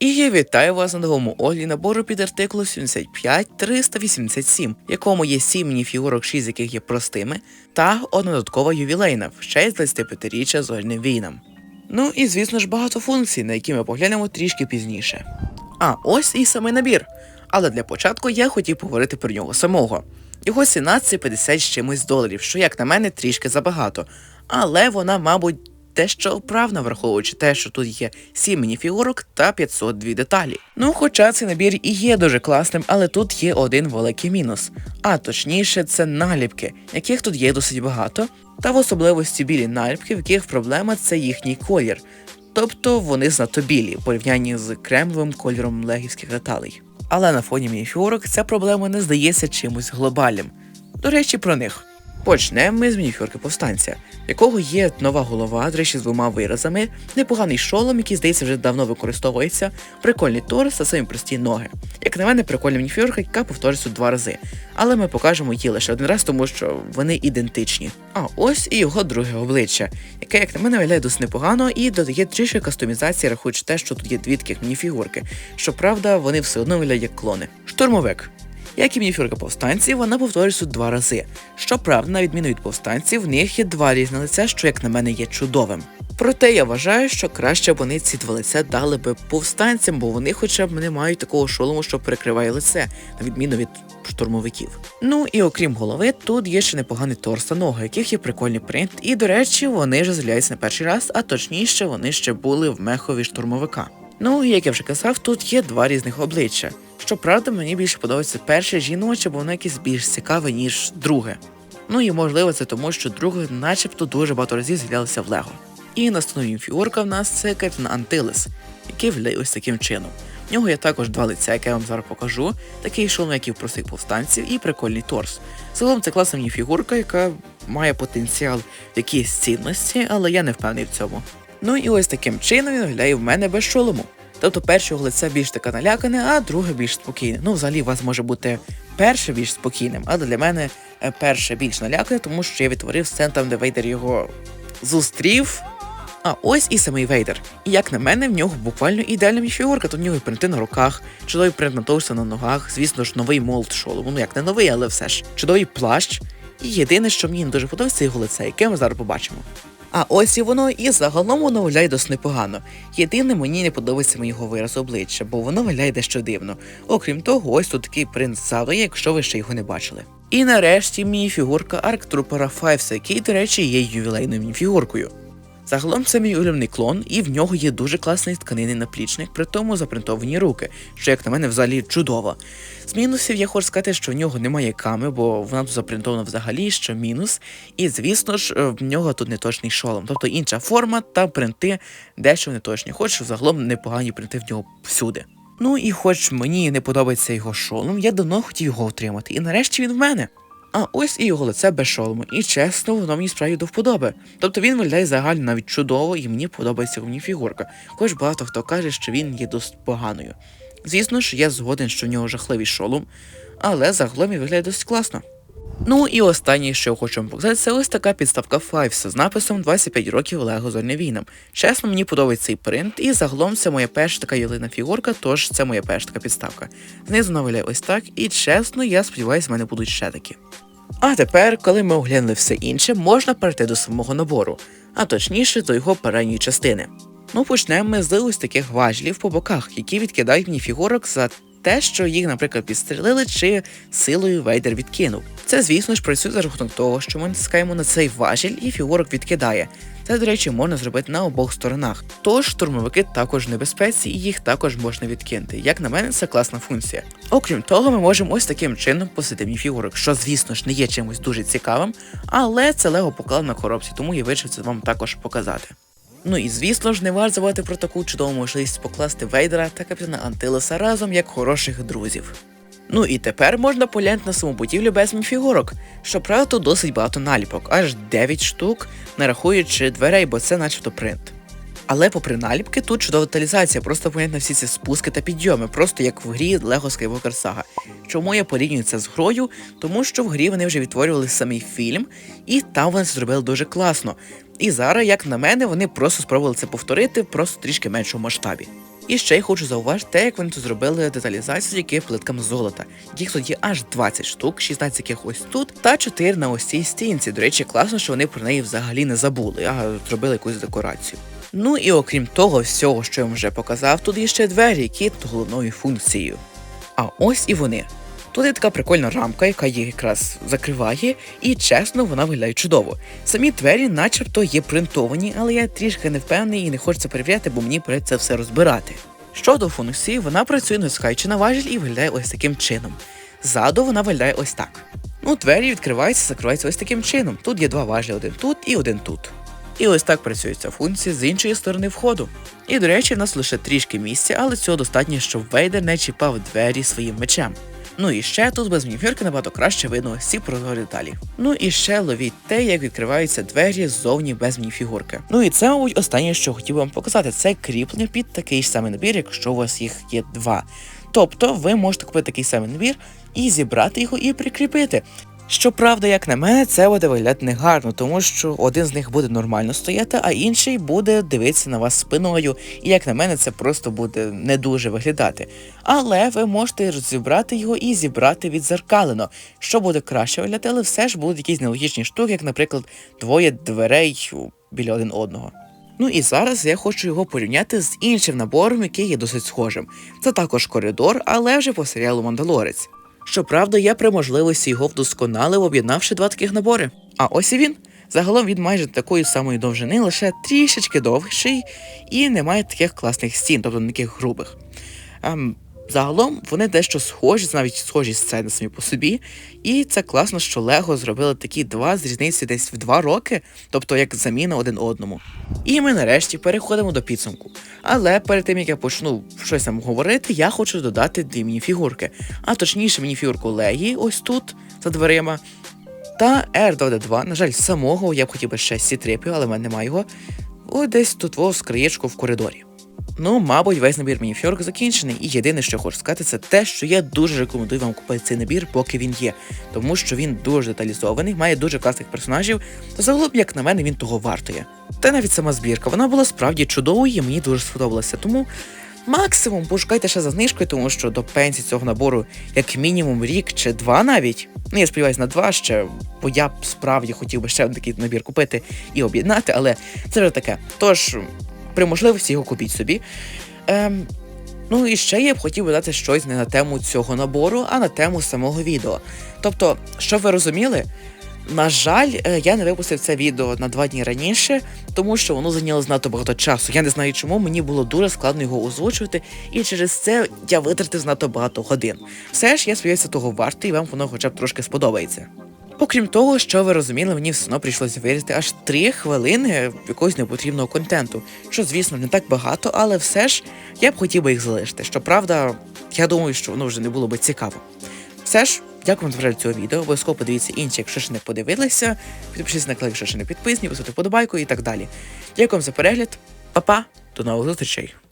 І я вітаю вас на новому огляді набору під артикулу 75387, в якому є 7 мініфігурок, 6 з яких є простими, та одна додаткова ювілейна в честь 25-річчя зоряним війнам. Ну і звісно ж багато функцій, на які ми поглянемо трішки пізніше. А ось і самий набір. Але для початку я хотів поговорити про нього самого. Його ціна це 50 з чимось доларів, що, як на мене, трішки забагато. Але вона, мабуть, дещо оправна, враховуючи те, що тут є 7 мініфігурок та 502 деталі. Ну, хоча цей набір і є дуже класним, але тут є один великий мінус. А точніше, це наліпки, яких тут є досить багато, та в особливості білі наліпки, в яких проблема це їхній колір. Тобто вони знато білі в порівнянні з кремовим кольором легівських деталей. Але на фоні мініфюрок ця проблема не здається чимось глобальним. До речі, про них. Почнемо ми з мініфюрки повстанця, якого є нова голова, до речі, з двома виразами, непоганий шолом, який, здається, вже давно використовується, прикольний торс та самі прості ноги. Як на мене, прикольна мініфюрка, яка повторюється два рази. Але ми покажемо її лише один раз, тому що вони ідентичні. А ось і його друге обличчя, яке, як на мене, виглядає досить непогано і додає трішки кастомізації, рахуючи те, що тут є дві таких мініфігурки. Щоправда, вони все одно виглядають як клони. Штурмовик. Як і мініфюрка повстанців, вона повторюється два рази. Щоправда, на відміну від повстанців, в них є два різні лиця, що, як на мене, є чудовим. Проте я вважаю, що краще б вони ці два лиця дали би повстанцям, бо вони хоча б не мають такого шолому, що перекриває лице, на відміну від штурмовиків. Ну і окрім голови, тут є ще непоганий торс та ноги, яких є прикольний принт, і до речі, вони вже з'являються на перший раз, а точніше, вони ще були в мехові штурмовика. Ну, як я вже казав, тут є два різних обличчя. Щоправда, мені більше подобається перше жіноче, бо воно якесь більш цікаве, ніж друге. Ну і можливо це тому, що друге начебто дуже багато разів з'являлося в Лего. І наступна фігурка в нас це Капітан Антилес, який виглядає ось таким чином. В нього є також два лиця, яке я вам зараз покажу, такий шолом, як і в простих повстанців, і прикольний торс. Загалом це класна мініфігурка, яка має потенціал в якійсь цінності, але я не впевнений в цьому. Ну і ось таким чином він виглядає в мене без шолому. Тобто першого лиця більш таке налякане, а друге більш спокійне. Ну, взагалі, у вас може бути перше більш спокійним, але для мене е, перше більш налякане, тому що я відтворив сцену там, де Вейдер його зустрів. А ось і самий Вейдер. І як на мене, в нього буквально ідеальна фігурка. Тут в нього і принти на руках, чудовий принт на товста на ногах, звісно ж, новий молд шолому. Ну як не новий, але все ж. Чудовий плащ. І єдине, що мені не дуже подобається, це його лице, яке ми зараз побачимо. А ось і воно, і загалом воно виглядає досить непогано. Єдине, мені не подобається його вираз обличчя, бо воно виглядає дещо дивно. Окрім того, ось тут такий принц ззаду, якщо ви ще його не бачили. І нарешті мініфігурка Арктрупера Файвса, який, до речі, є ювілейною мініфігуркою. Загалом це мій улюблений клон, і в нього є дуже класний тканинний наплічник, при тому запринтовані руки, що, як на мене, взагалі чудово. З мінусів я хочу сказати, що в нього немає ками, бо вона тут запринтована взагалі, що мінус. І звісно ж, е, в нього тут неточний шолом, тобто інша форма та принти дещо неточні, хоч загалом непогані принти в нього всюди. Ну і хоч мені не подобається його шолом, я давно хотів його отримати, і нарешті він в мене. А ось і його лице без шолому, і чесно, воно мені справді до вподоби. Тобто він виглядає загально навіть чудово, і мені подобається мені фігурка, хоч багато хто каже, що він є досить поганою. Звісно ж, я згоден, що в нього жахливий шолом, але загалом він виглядає досить класно. Ну і останнє, що я хочу вам показати, це ось така підставка Fives з написом 25 років Лего війнам. Чесно, мені подобається цей принт, і загалом це моя перша така ялина фігурка, тож це моя перша така підставка. Знизу вона виглядає ось так, і чесно, я сподіваюся, в мене будуть ще такі. А тепер, коли ми оглянули все інше, можна перейти до самого набору, а точніше до його передньої частини. Ну почнемо ми з ось таких важлів по боках, які відкидають мені фігурок за те, що їх, наприклад, підстрелили чи силою вейдер відкинув. Це, звісно ж, працює за рахунок того, що ми натискаємо на цей важіль і фігурок відкидає. Це, до речі, можна зробити на обох сторонах. Тож штурмовики також в небезпеці і їх також можна відкинути. Як на мене, це класна функція. Окрім того, ми можемо ось таким чином посити фігурок, що, звісно ж, не є чимось дуже цікавим, але це лего поклав на коробці, тому я вирішив це вам також показати. Ну і звісно ж, не варто забувати про таку чудову можливість покласти Вейдера та капітана Антилеса разом як хороших друзів. Ну і тепер можна поглянути на саму будівлю без фігурок. Щоправда, тут досить багато наліпок, аж 9 штук, не рахуючи дверей, бо це начебто принт. Але попри наліпки, тут чудова деталізація, просто на всі ці спуски та підйоми, просто як в грі Lego Skywalker Saga. Чому я порівнюю це з грою? Тому що в грі вони вже відтворювали самий фільм, і там вони це зробили дуже класно. І зараз, як на мене, вони просто спробували це повторити, просто трішки меншому масштабі. І ще й хочу зауважити, те, як вони тут зробили деталізацію завдяки плиткам золота. Їх тут є аж 20 штук, 16 яких ось тут, та 4 на ось цій стінці. До речі, класно, що вони про неї взагалі не забули, а зробили якусь декорацію. Ну і окрім того всього, що я вам вже показав, тут є ще двері, які є головною функцією. А ось і вони. Тут є така прикольна рамка, яка їх якраз закриває, і чесно, вона виглядає чудово. Самі двері, начебто, є принтовані, але я трішки не впевнений і не це перевіряти, бо мені придеться все розбирати. Щодо функції, вона працює на важіль і виглядає ось таким чином. Ззаду вона виглядає ось так. Ну, двері відкриваються, закриваються ось таким чином. Тут є два важелі, один тут і один тут. І ось так працює ця функція з іншої сторони входу. І, до речі, в нас лише трішки місця, але цього достатньо, щоб Вейдер не чіпав двері своїм мечем. Ну і ще тут без мініфюрки набагато краще видно ці прозорі деталі. Ну і ще ловіть те, як відкриваються двері ззовні без мініфігурки. Ну і це, мабуть, останнє, що хотів вам показати, це кріплення під такий ж самий набір, якщо у вас їх є два. Тобто ви можете купити такий самий набір і зібрати його і прикріпити. Щоправда, як на мене, це буде виглядати негарно, тому що один з них буде нормально стояти, а інший буде дивитися на вас спиною, і як на мене, це просто буде не дуже виглядати. Але ви можете розібрати його і зібрати відзеркалено, що буде краще виглядати, але все ж будуть якісь нелогічні штуки, як, наприклад, двоє дверей біля один одного. Ну і зараз я хочу його порівняти з іншим набором, який є досить схожим. Це також коридор, але вже по серіалу Мандалорець. Щоправда, я при можливості його вдосконалив, об'єднавши два таких набори. А ось і він. Загалом він майже такої самої довжини, лише трішечки довший і не має таких класних стін, тобто не таких грубих. Ем, загалом вони дещо схожі, навіть схожі сцени самі по собі. І це класно, що Лего зробили такі два з різницею десь в два роки, тобто як заміна один одному. І ми нарешті переходимо до підсумку. Але перед тим як я почну щось там говорити, я хочу додати дві мініфігурки. А точніше, мініфігурку Леї, ось тут, за дверима. Та R2D2, на жаль, самого я б хотів би ще C3, але в мене немає його. Ось десь тут во скриєчку в коридорі. Ну, мабуть, весь набір мініфьорк закінчений, і єдине, що хочу сказати, це те, що я дуже рекомендую вам купити цей набір, поки він є, тому що він дуже деталізований, має дуже класних персонажів, та загалом, як на мене, він того вартує. Та навіть сама збірка, вона була справді чудовою, і мені дуже сподобалася. Тому максимум пошукайте ще за знижкою, тому що до пенсії цього набору як мінімум рік чи два навіть. Ну, я сподіваюся, на два ще, бо я б справді хотів би ще один такий набір купити і об'єднати, але це вже таке. Тож, при можливості його купіть собі. Ем, ну і ще я б хотів би дати щось не на тему цього набору, а на тему самого відео. Тобто, щоб ви розуміли, на жаль, е, я не випустив це відео на два дні раніше, тому що воно зайняло знато багато часу. Я не знаю чому, мені було дуже складно його озвучувати, і через це я витратив знато багато годин. Все ж я сподіваюся, того варто, і вам воно хоча б трошки сподобається. Окрім того, що ви розуміли, мені все одно прийшлося вирізати аж три хвилини якогось непотрібного контенту, що, звісно, не так багато, але все ж я б хотів би їх залишити. Щоправда, я думаю, що воно вже не було би цікаво. Все ж, дякую за цього відео. Обов'язково подивіться інші, якщо ще не подивилися. Підпишіться на клик, якщо ще не підписані, поставте подобайку і так далі. Дякую вам за перегляд. Па-па, до нових зустрічей!